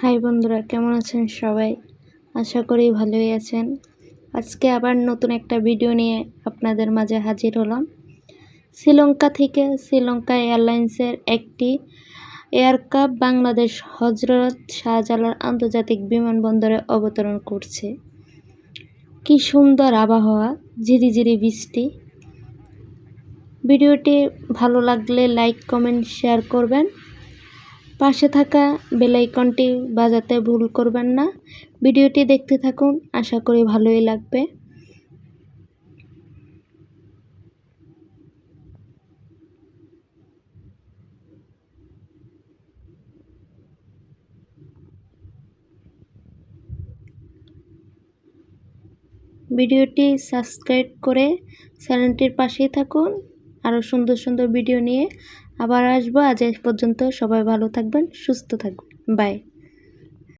High বন্ধুরা, কেমন আছেন সবাই? আশা করি ভালোই আছেন। আজকে আবার নতুন একটা ভিডিও নিয়ে আপনাদের মাঝে হাজির হলাম। শ্রীলঙ্কা থেকে শ্রীলঙ্কা এয়ারলাইন্সের একটি এয়ারক্রাফট বাংলাদেশ হজরত শাহজালাল আন্তর্জাতিক বিমানবন্দরে অবতরণ করছে। কি সুন্দর আবহাওয়া ঝিরিঝিরি বৃষ্টি। ভিডিওটি ভালো লাগলে লাইক, কমেন্ট, শেয়ার করবেন। পাশে থাকা বেলাইকনটি বাজাতে ভুল করবেন না। ভিডিওটি দেখতে থাকুন, আশা করি ভালোই লাগবে। ভিডিওটি সাবস্ক্রাইব করে চ্যানেলটির পাশেই থাকুন। আরও সুন্দর সুন্দর ভিডিও নিয়ে আবার আসব। আজ পর্যন্ত সবাই ভালো থাকবেন, সুস্থ থাকবেন। বাই